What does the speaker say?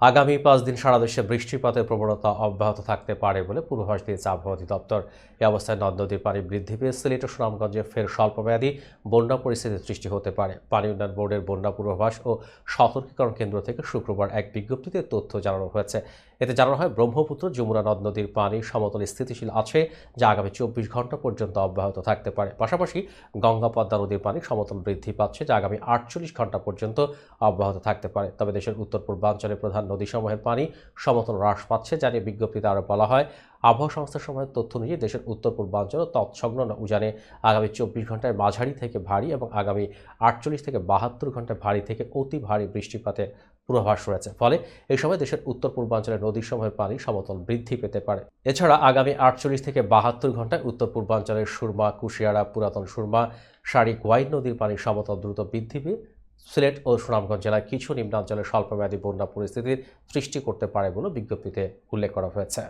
আগামী পাঁচ দিন সারা দেশে বৃষ্টিপাতের প্রবণতা অব্যাহত থাকতে পারে বলে পূর্বাভাস দিয়েছে আবহাওয়া অধিদপ্তর। এ অবস্থায় নদ নদীর পানি বৃদ্ধি পেয়ে সিলেট ও সুনামগঞ্জে ফের স্বল্পমেয়াদী বন্যা পরিস্থিতির সৃষ্টি হতে পারে। পানি উন্নয়ন বোর্ডের বন্যা পূর্বাভাস ও সতর্কীকরণ কেন্দ্র থেকে শুক্রবার এক বিজ্ঞপ্তিতে তথ্য জানানো হয়েছে। এতে জানানো হয়, ব্রহ্মপুত্র যমুনা নদ নদীর পানি সমতল স্থিতিশীল আছে, যা আগামী চব্বিশ ঘণ্টা পর্যন্ত অব্যাহত থাকতে পারে। পাশাপাশি গঙ্গা পদ্মা নদীর পানি সমতল বৃদ্ধি পাচ্ছে, যা আগামী আটচল্লিশ ঘণ্টা পর্যন্ত অব্যাহত থাকতে পারে। তবে দেশের উত্তর পূর্বাঞ্চলের প্রধান নদীসমূহের পানি সমতল হ্রাস পাচ্ছে জানিয়ে বিজ্ঞপ্তিতে আরও বলা হয়। আবহাওয়া সংস্থার সময়ের তথ্য অনুযায়ী দেশের উত্তর পূর্বাঞ্চল তৎসংলগ্ন উজানে আগামী চব্বিশ ঘন্টায় মাঝারি থেকে ভারী এবং আগামী আটচল্লিশ থেকে বাহাত্তর ঘন্টায় ভারী থেকে অতি ভারী বৃষ্টিপাতের পূর্বাভাস রয়েছে। ফলে এই সময় দেশের উত্তর পূর্বাঞ্চলের নদীসমূহের পানি সমতল বৃদ্ধি পেতে পারে। এছাড়া আগামী আটচল্লিশ থেকে বাহাত্তর ঘন্টায় উত্তর পূর্বাঞ্চলের সুরমা, কুশিয়ারা, পুরাতন সুরমা শারিক ওয়াইন নদীর পানি সমতল দ্রুত বৃদ্ধি পেয়ে সিলেট ও সুনামগঞ্জ জেলার কিছু নিম্নাঞ্চলে স্বল্পমেয়াদী বন্যা পরিস্থিতির সৃষ্টি করতে পারে বলে বিজ্ঞপ্তিতে উল্লেখ করা হয়েছে।